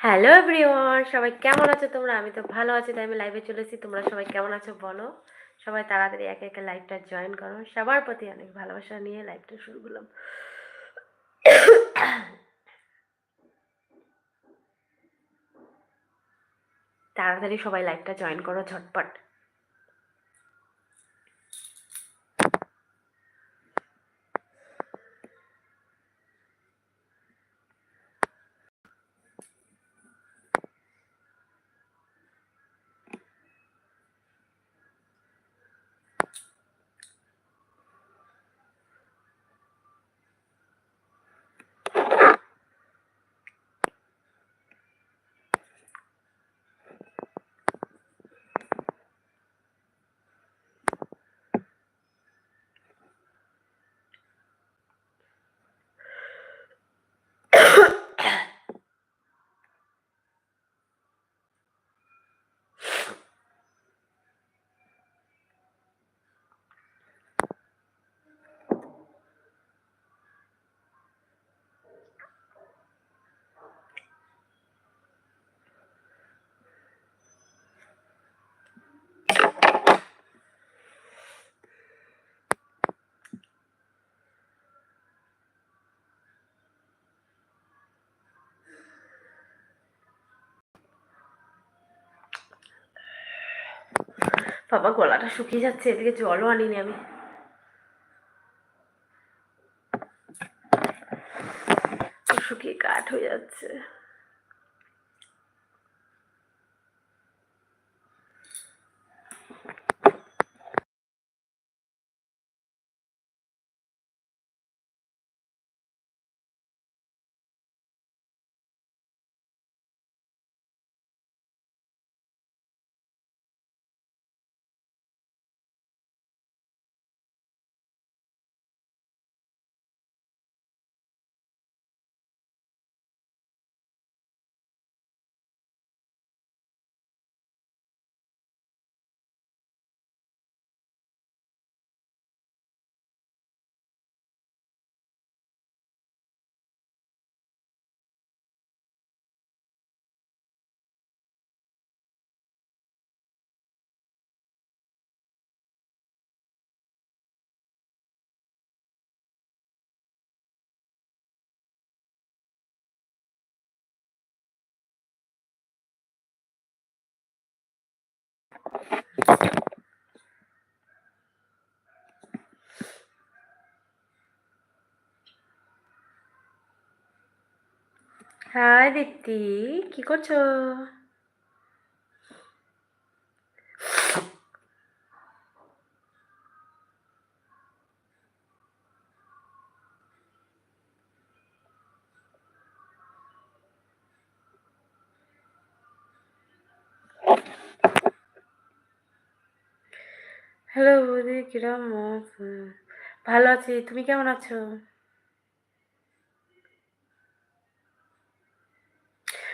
Hello everyone, সবাই কেমন আছো তোমরা? আমি তো ভালো আছি, তাই আমি লাইভে চলেছি। তোমরা সবাই কেমন আছো বলো? সবাই তাড়াতাড়ি একে একে লাইভটা জয়েন করো। সবার প্রতি অনেক ভালোবাসা নিয়ে লাইভটা শুরু করলাম। তাড়াতাড়ি সবাই লাইভটা জয়েন করো ঝটপট। বাবা গলাটা শুকিয়ে যাচ্ছে এদিকে জলও আনিনি আমি। শুকিয়ে কাঠ হয়ে যাচ্ছে। হাই দীপ্তি কি করছ হ্যালো বৌদি কিরম ভালো আছি। তুমি কেমন আছো?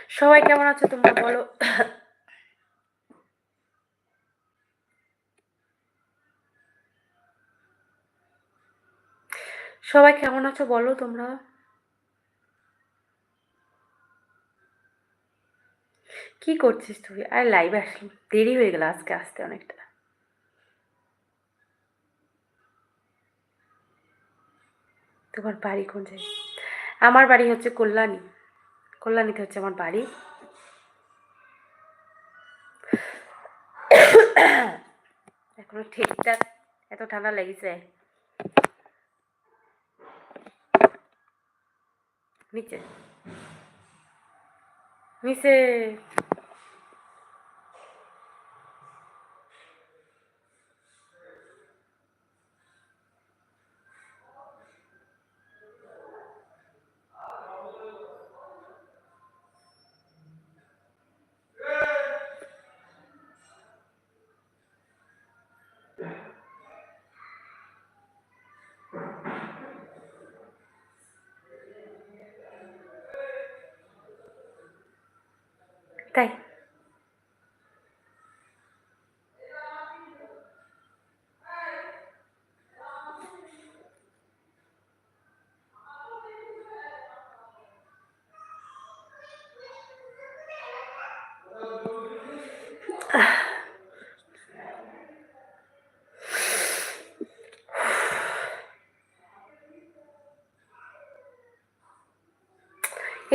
সবাই কেমন আছো তোমরা বলো? সবাই কেমন আছো বলো তোমরা? কি করছিস তুই? আর লাইভ আসলি। দেরি হয়ে গেল আজকে আসতে অনেকটা। তোমার বাড়ি কোন জায়গায়? আমার বাড়ি হচ্ছে কল্যাণী। কল্যাণীতে হচ্ছে আমার বাড়ি। এখনও ঠিকঠাক এত ঠান্ডা লেগেছে। নিচে। নিচে। তাই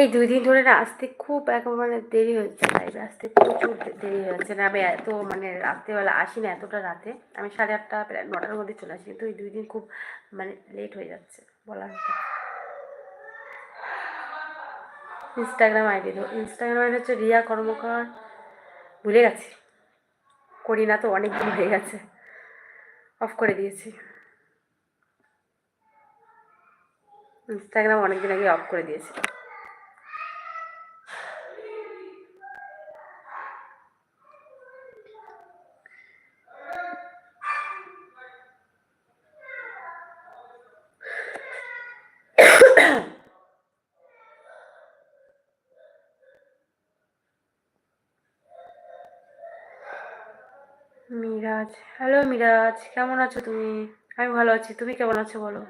এই দুই দিন ধরে না আসতে খুব মানে দেরি হচ্ছে লাইভে আসতে প্রচুর দেরি হচ্ছে না। আমি এত মানে রাত্রেবেলা আসি না এতটা রাতে। আমি সাড়ে আটটা, প্রায় নটার মধ্যে চলে আসি। কিন্তু এই দুই দিন খুব মানে লেট হয়ে যাচ্ছে বলার মতো ইনস্টাগ্রাম আইডি তো ইনস্টাগ্রাম আইডি হচ্ছে রিয়া কর্মকার। ভুলে গেছি। করি না তো অনেক দিন হয়ে গেছে। অফ করে দিয়েছি। ইনস্টাগ্রাম অনেকদিন আগে অফ করে দিয়েছি মিরাজ হ্যালো মিরাজ কেমন আছো তুমি? আমি ভালো আছি, তুমি কেমন আছো বলো?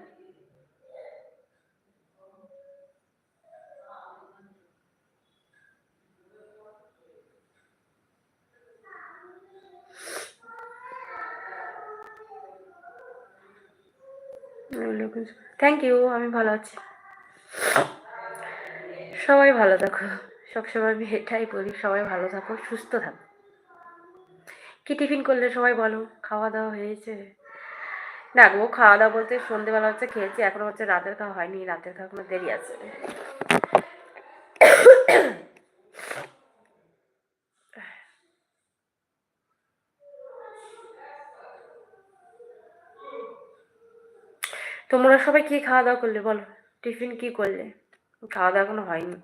থ্যাংক ইউ আমি ভালো আছি। সবাই ভালো থাকো, সবসময় আমি এটাই বলি, সবাই ভালো থাকো, সুস্থ থাকো। কি টিফিন করলে সবাই বলো? খাওয়া দাওয়া হয়েছে। না গো খাওয়া দাওয়া বলতে সন্ধেবেলা হচ্ছে খেয়েছি, এখনও হচ্ছে রাতের খাওয়া হয়নি, রাতের খাওয়া কোনো দেরি আছে। তোমরা সবাই কি খাওয়া দাওয়া করলে বলো? টিফিন কি করলে? খাওয়া দাওয়া এখনও হয়নি।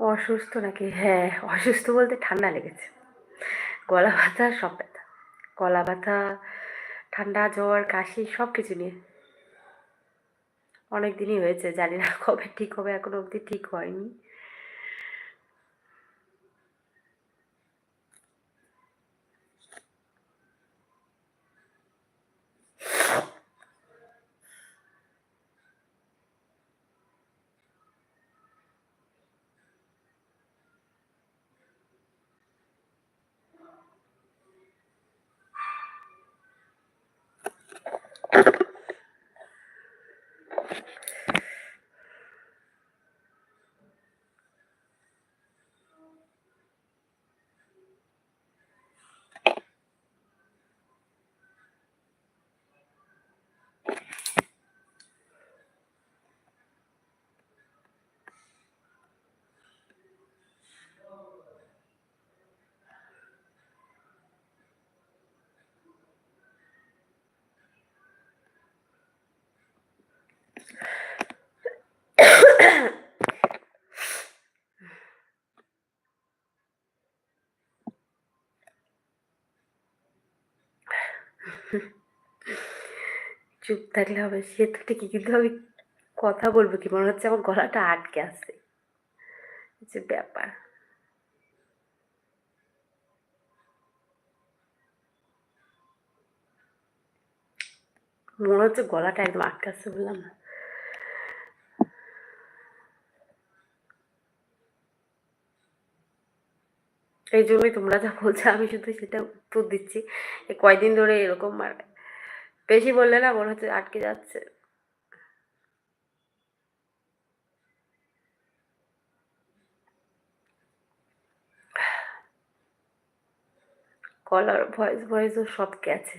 অসুস্থ নাকি? হ্যাঁ অসুস্থ বলতে ঠান্ডা লেগেছে। গলা ব্যথা, সব ব্যথা। গলা ব্যথা, ঠান্ডা, জ্বর, কাশি, সব কিছু নিয়ে। অনেক দিনই হয়েছে, জানি না কবে ঠিক হবে, এখনও অবধি ঠিক হয়নি। চুপ থাকলে হবে, সে তো ঠিকই, কিন্তু আমি কথা বলব কি? মনে হচ্ছে আমার গলাটা আটকে আছে। যে ব্যাপার। মনে হচ্ছে গলাটা একদম আটকে আছে বললাম। না এই জন্যই তোমরা যা বলছো, আমি শুধু সেটা উত্তর দিচ্ছি। কয়দিন ধরে এরকম আর বেশি বললে না, মনে হচ্ছে আটকে যাচ্ছে। কলার ভয়েস ভয়েসও সব গেছে।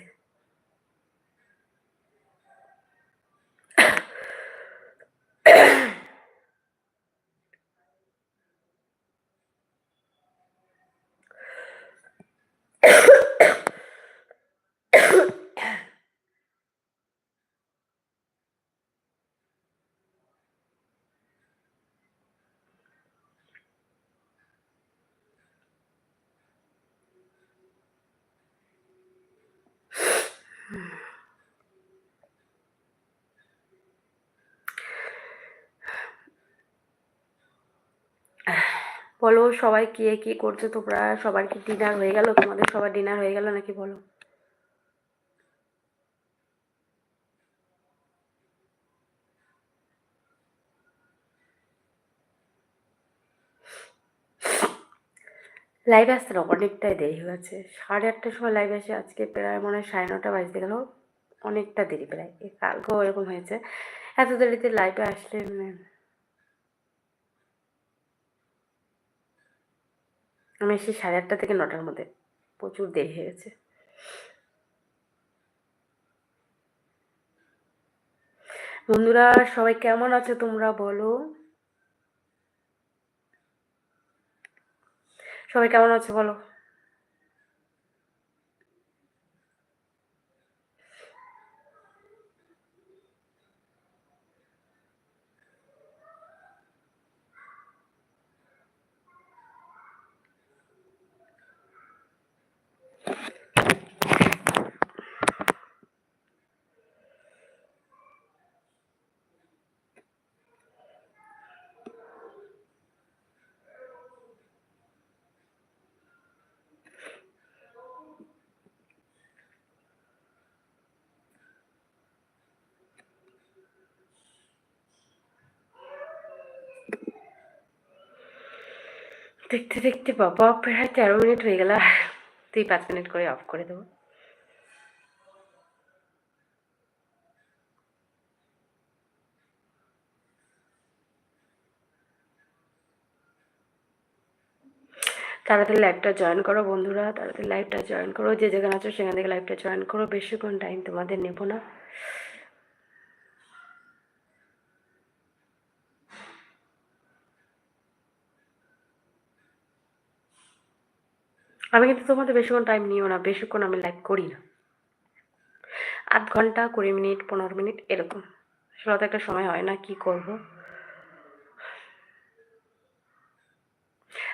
বলো, সবাই কে কি করছে তোমরা? সবার কি ডিনার হয়ে গেল? তোমাদের সবার ডিনার হয়ে গেল নাকি বলো? লাইভে আসতে অনেকটাই দেরি হয়ে গেছে সাড়ে আটটার সময় লাইভে আসে আজকে প্রায় মনে হয় সাড়ে নটা বাজতে গেল। অনেকটা দেরি প্রায়। কালকেও এরকম হয়েছে। এত দেরিতে লাইভে আসলে মানে আমি এসে সাড়ে আটটা থেকে নটার মধ্যে। প্রচুর দেরি হয়ে গেছে। বন্ধুরা, সবাই কেমন আছো তোমরা বলো? সবাই কেমন আছে বলো? দেখতে দেখতে বাবা প্রায় তেরো মিনিট হয়ে গেল তুই পাঁচ মিনিট করে অফ করে দেবো। তাড়াতাড়ি লাইভটা জয়েন করো বন্ধুরা, তাড়াতাড়ি লাইভটা জয়েন করো, যে যেখানে আছো সেখান থেকে লাইভটা জয়েন করো। বেশিক্ষণ টাইম তোমাদের নেব না। আমি কিন্তু তোমাদের বেশিক্ষণ টাইম নিও না, বেশিক্ষণ আমি লাইভ করি না। আধ ঘণ্টা, কুড়ি মিনিট, পনেরো মিনিট, এরকম। আসলে তো একটা সময় হয় না, কি করব?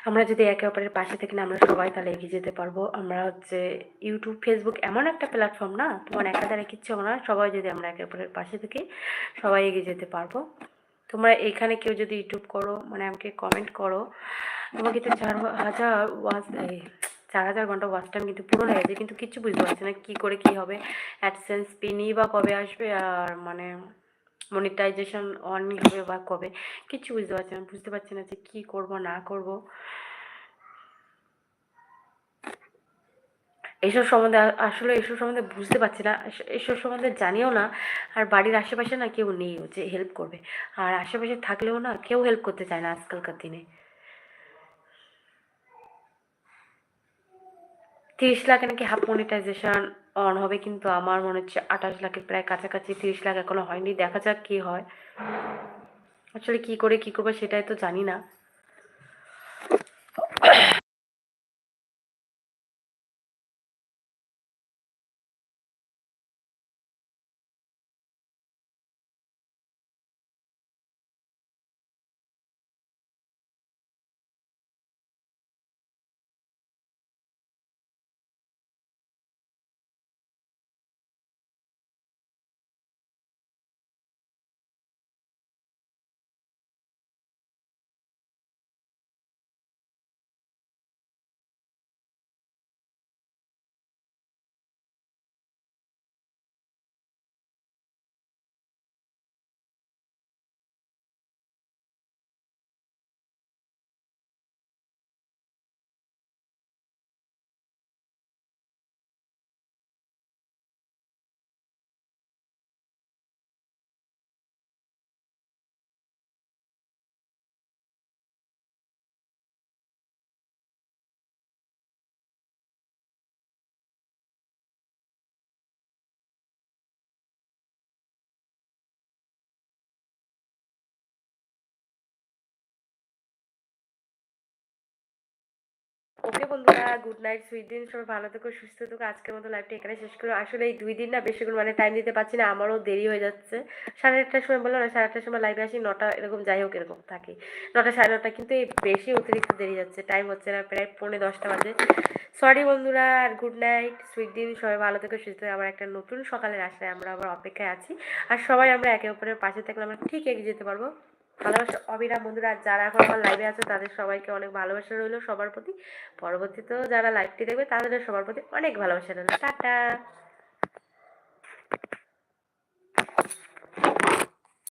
আমরা যদি একে অপরের পাশে থেকে না আমরা সবাই তাহলে এগিয়ে যেতে পারব। আমরা হচ্ছে ইউটিউব ফেসবুক এমন একটা প্ল্যাটফর্ম না, তোমার একা দ্বারা কিচ্ছু না, সবাই যদি আমরা একে অপরের পাশে থেকে সবাই এগিয়ে যেতে পারব। তোমরা এখানে কেউ যদি ইউটিউব করো মানে আমাকে কমেন্ট করো, তোমাকে তো চার হাজার ওয়াজ চার হাজার ঘণ্টা ওয়াচ টাইম কিন্তু পুরো হয়ে গেছে কিন্তু কিছু বুঝতে পারছি না কী করে কী হবে। অ্যাডসেন্স পিনি বা কবে আসবে আর মানে মনিটাইজেশন অন হবে বা কবে, কিছু বুঝতে পারছি না, বুঝতে পারছি না যে কী করব, না করব। এসব সম্বন্ধে আসলে এসব সম্বন্ধে বুঝতে পারছি না এসব সম্বন্ধে জানিও না। আর বাড়ির আশেপাশে না কেউ নেই যে হেল্প করবে। আর আশেপাশে থাকলেও না কেউ হেল্প করতে চায় না আজকালকার দিনে। তিরিশ লাখে নাকি হাফ মনিটাইজেশন অন হবে, কিন্তু আমার মনে হচ্ছে আঠাশ লাখের প্রায় কাছাকাছি তিরিশ লাখ এখনও হয়নি, দেখা যাক কি হয়। আসলে কি করে কি করব সেটাই তো জানি না। ওকে বন্ধুরা গুড নাইট সুইট দিন সবাই ভালো থেকো, সুস্থ থেকো। আজকের মতো লাইভটা এখানে শেষ করো আসলে এই দুই দিন না বেশিক্ষণ মানে টাইম দিতে পারছি না, আমারও দেরি হয়ে যাচ্ছে। সাড়ে আটটার সময় বলল না, সাড়ে আটটার সময় লাইভে আসি, নটা এরকম যাই হোক, এরকম থাকি। নটা সাড়ে নটা, কিন্তু এই বেশি অতিরিক্ত দেরি যাচ্ছে টাইম হচ্ছে না, প্রায় পৌনে দশটা বাজে। সরি বন্ধুরা, আর গুড নাইট সুইট দিন সবাই ভালো থেকো, সুস্থ আবার একটা নতুন সকালের আশায় আমরা আবার অপেক্ষায় আছি। আর সবাই আমরা একে অপরের পাশে থাকলে আমরা ঠিক এগিয়ে যেতে পারব। ভালোবাসা অবিরাম বন্ধুরা, যারা এখন আমার লাইভে আছে, তাদের সবাইকে অনেক ভালোবাসা রইল সবার প্রতি। পরবর্তীতেও যারা লাইভটি দেখবে, তাদের সবার প্রতি অনেক ভালোবাসা রইল। টাটা!